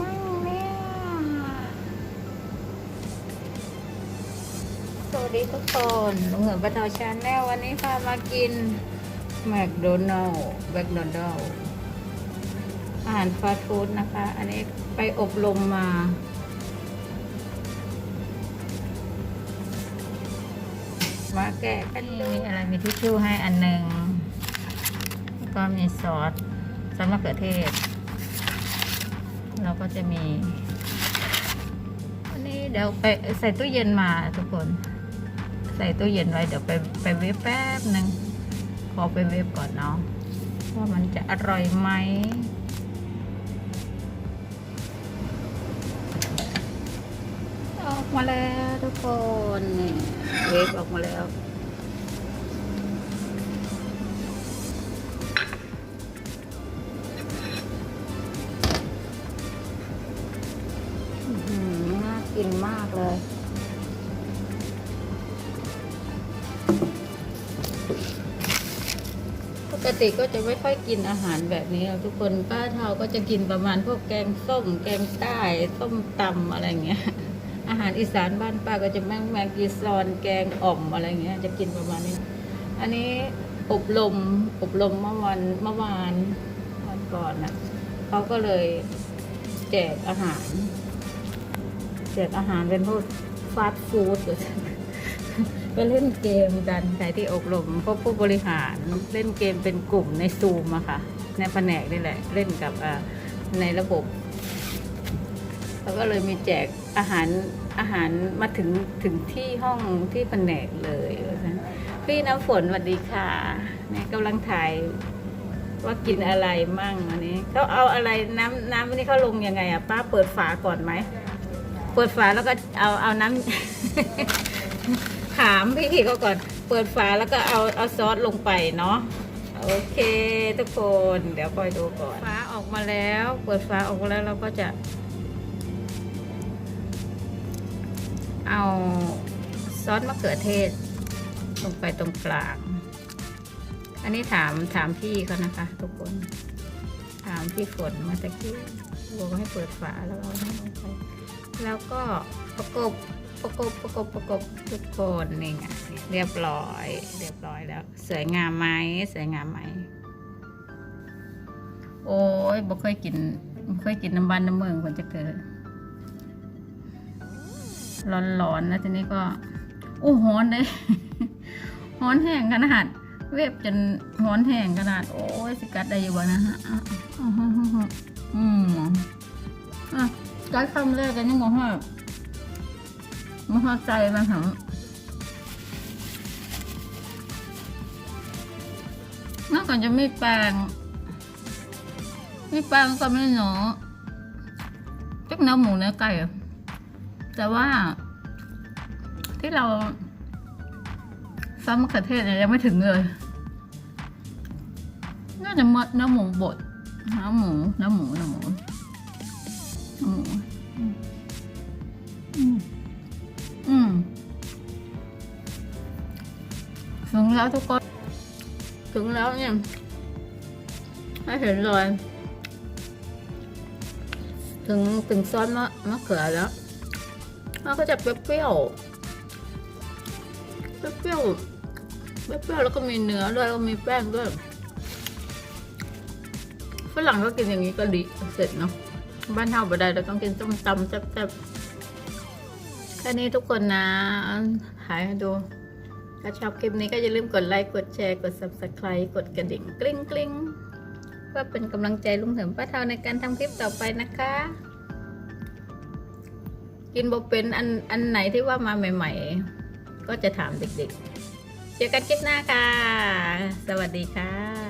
มั่งเนี่ย สวัสดีทุกคนลุงเหินปะเทอชาแนลวันนี้พามากินแมคโดนัลด์แมคโดนัลด์อาหารฟาสต์ฟู้ดนะคะ อันนี้ไปอบรมมา มาแกลี่มีอะไรมีทิชชู่ให้อันหนึ่ง ก็มีซอสซอสมะเขือเทศ เราก็จะมีอันนี้เดี๋ยวไปใส่ตู้เย็นมาทุกคน ใส่ตู้เย็นไว้เดี๋ยวไปไปเวฟแป๊บหนึ่งขอไปเวฟก่อนเนาะว่ามันจะอร่อยไหมออกมาแล้วทุกคนนี่เวฟออกมาแล้ว กินมากเลย ปกติก็จะไม่ค่อยกินอาหารแบบนี้หรอกทุกคนป้าเทาก็จะกินประมาณพวกแกงส้ม แกงใต้ส้มตำอะไรเงี้ย อาหารอีสานบ้านป้าก็จะแมงแมงกีซอนแกงอ่อมอะไรเงี้ย จะกินประมาณนี้ อันนี้อบรมอบรมเมื่อวันเมื่อวานวันก่อนน่ะเขาก็เลยแจกอาหาร แจกอาหารเป็นพวกฟาสต์ฟู้ดไปเล่นเกมกันใครที่อบรมพวกผู้บริหารเล่นเกมเป็นกลุ่มในซูมอะค่ะ ในแผนกนี่แหละ เล่นกับในระบบแล้วก็เลยมีแจกอาหารอาหารมาถึงถึงที่ห้องที่แผนกเลยพี่น้ำฝนสวัสดีค่ะเนี่ยกำลังถ่ายว่ากินอะไรมั่งอันนี้เขาเอาอะไรน้ำน้ำอันนี้เขาลงยังไงอะป้าเปิดฝาก่อนไหม เปิดฝาแล้วก็เอาเอาน้ำ ถามพี่เขาก่อน เปิดฝาแล้วก็เอาเอาซอสลงไปเนาะโอเค ทุกคนเดี๋ยวคอยดูก่อนฝาออกมาแล้ว เปิดฝาออกมาแล้วเราก็จะ เอาซอสมะเขือเทศ ลงไปตรงกลาง อันนี้ถามถามพี่เขานะคะ ทุกคน ถามพี่ฝนมาตะกี้บอกว่าให้เปิดฝาแล้วเอาให้ลงไป แล้วก็ประกบประกบประกบประกบทุกคนนี่ไงเรียบร้อย เรียบร้อยแล้ว สวยงามไหมสวยงามไหมโอ้ยบ่เคยกินบ่เคยกินน้ำบ้านน้ำเมืองคนจะเกิดร้อนๆแล้วทีนี้ก็โอ้ฮ้อนเลยฮ้อนแห้งขนาดเวฟจนฮ้อนแห้งขนาด โอ้ย สิกัดได้อยู่บ่นะฮะอืมอะ กัดคำแรกกันยังงงฮะมันเข้าใจมันหรอน่าก่อนจะมีแปลงมีแปลงก็ไม่หนูจักเนื้อหมูเนื้อไก่อะแต่ว่า ที่เราซ้ำมะเขือเทศเนี่ยยังไม่ถึงเลยน่าจะมดเนื้อหมูบดเนื้อหมูเนื้อหมูเนื้อหมู หมูอืมถึงแล้วทุกคน ถึงแล้วเนี่ยให้เห็นเลยถึงถึงซอสมะมะเขือแล้วมันก็จะเปรี้ยวเปรี้ยวเปรี้ยวแล้วก็มีเนื้อด้วยแล้วมีแป้งด้วยฝรั่งก็กินอย่างนี้ก็ดีเสร็จเนาะ บ้านเฮาบ่ได้เราต้องกินส้มตำแซ่บๆ แค่นี้ทุกคนนะ หายให้ดู ถ้าชอบคลิปนี้ก็อย่าลืมกดไลค์ กดแชร์ กด subscribe กดกระดิ่งกลิ้งกลิ้งเพื่อเป็นกำลังใจลุงเถิมป้าเทาในการทำคลิปต่อไปนะคะ กินบ่เป็นอันอันไหนที่ว่ามาใหม่ ๆ ก็จะถามเด็กๆ เจอกันคลิปหน้าค่ะ สวัสดีค่ะ